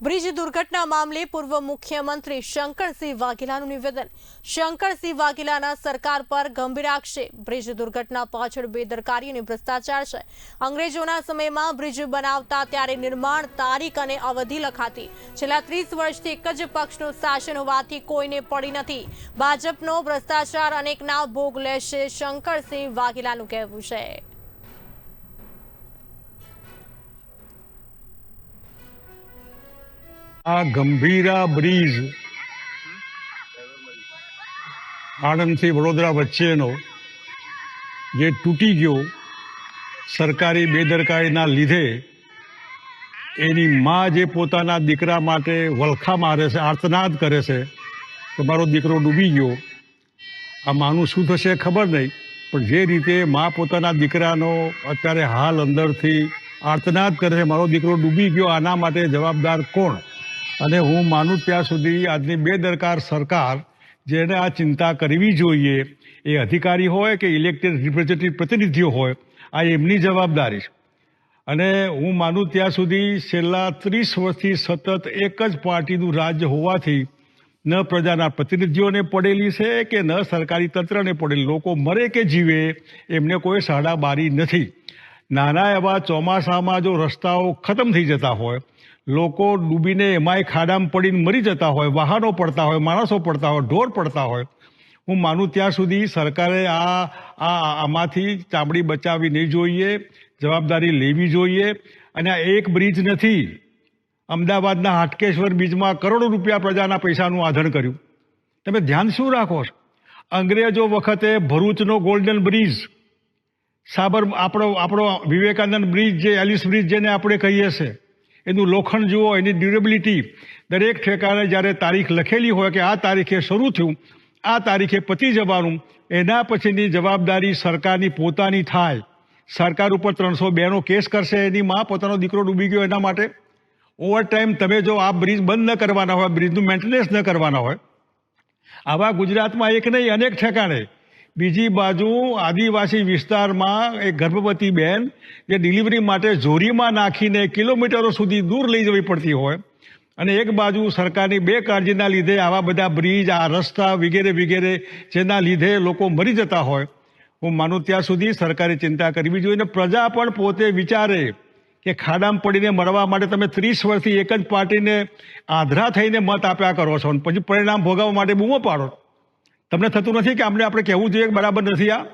Bridge દુર્ઘટના મામલે પૂર્વ મુખ્યમંત્રી શંકરસિંહ વાઘેલાનું નિવેદન. શંકરસિંહ વાઘેલાના સરકાર પર ગંભીર આક્ષેપ. બ્રિજ દુર્ઘટના પાછળ બેદરકારી અને ભ્રષ્ટાચાર છે. અંગ્રેજોના સમયમાં બ્રિજ બનાવતા ત્યારે નિર્માણ તારીખ અને અવધિ લખાતી. છેલ્લા ત્રીસ વર્ષથી એક જ પક્ષનું શાસન હોવાથી કોઈને પડી નથી. ભાજપનો ભ્રષ્ટાચાર અનેકના ભોગ લેશે શંકરસિંહ વાઘેલાનું કહેવું છે. આ ગંભીરા બ્રિજ આણંદથી વડોદરા વચ્ચેનો જે તૂટી ગયો સરકારી બેદરકારીના લીધે એની મા જે પોતાના દીકરા માટે વલખા મારે છે, આર્તનાદ કરે છે કે મારો દીકરો ડૂબી ગયો. આ માનું શું થશે ખબર નહીં, પણ જે રીતે મા પોતાના દીકરાનો અત્યારે હાલ અંદરથી આર્તનાદ કરે છે, મારો દીકરો ડૂબી ગયો, આના માટે જવાબદાર કોણ? અને હું માનું ત્યાં સુધી આજની બેદરકાર સરકાર જેને આ ચિંતા કરવી જોઈએ, એ અધિકારી હોય કે ઇલેક્ટેડ રિપ્રેઝેન્ટેટિવ પ્રતિનિધિઓ હોય, આ એમની જવાબદારી છે. અને હું માનું ત્યાં સુધી છેલ્લા ત્રીસ વર્ષથી સતત એક જ પાર્ટીનું રાજ્ય હોવાથી ન પ્રજાના પ્રતિનિધિઓને પડેલી છે કે ન સરકારી તંત્રને પડેલી. લોકો મરે કે જીવે એમને કોઈ સાડા બારી નથી. નાના એવા ચોમાસામાં જો રસ્તાઓ ખતમ થઈ જતા હોય લોકો ડૂબીને એમાંય ખાડામાં પડીને મરી જતા હોય, વાહનો પડતા હોય, માણસો પડતા હોય, ઢોર પડતા હોય. હું માનું ત્યાં સુધી સરકારે આ આ, આમાંથી ચામડી બચાવવી નહીં જોઈએ, જવાબદારી લેવી જોઈએ. અને આ એક બ્રિજ નથી. અમદાવાદના હાટકેશ્વર બ્રિજમાં કરોડો રૂપિયા પ્રજાના પૈસાનું આધણ કર્યું. તમે ધ્યાન શું રાખો છો? અંગ્રેજો વખતે ભરૂચનો ગોલ્ડન બ્રિજ, સાબર, આપણો આપણો વિવેકાનંદ બ્રિજ જે, એલિસ બ્રિજ જેને આપણે કહીએ છીએ એનું લોખંડ જુઓ, એની ડ્યુરેબિલિટી દરેક ઠેકાણે જ્યારે તારીખ લખેલી હોય કે આ તારીખે શરૂ થયું, આ તારીખે પતી જવાનું, એના પછીની જવાબદારી સરકારની પોતાની થાય. સરકાર ઉપર ત્રણસો બેનો કેસ કરશે, એની માં પોતાનો દીકરો ડૂબી ગયો એના માટે. ઓવર ટાઈમ તમે જો આ બ્રિજ બંધ ન કરવાના હોય બ્રિજનું મેન્ટેનન્સ ન કરવાના હોય, આવા ગુજરાતમાં એક નહીં, અનેક ઠેકાણે બીજી બાજુ આદિવાસી વિસ્તારમાં એક ગર્ભવતી બેન જે ડિલિવરી માટે ઝોરીમાં નાખીને કિલોમીટરો સુધી દૂર લઈ જવી પડતી હોય. અને એક બાજુ સરકારની બે કાળજીના લીધે આવા બધા બ્રિજ, આ રસ્તા વગેરે વગેરે જેના લીધે લોકો મરી જતા હોય. હું માનું ત્યાં સુધી સરકારે ચિંતા કરવી જોઈએ. અને પ્રજા પણ પોતે વિચારે કે ખાડામાં પડીને મરવા માટે તમે ત્રીસ વર્ષથી એક જ પાર્ટીને આધરા થઈને મત આપ્યા કરો છો. અને પછી પરિણામ ભોગવવા માટે બૂમો પાડો તમને થતું નથી કે આપણે આપણે કહેવું જોઈએ બરાબર નથી આ?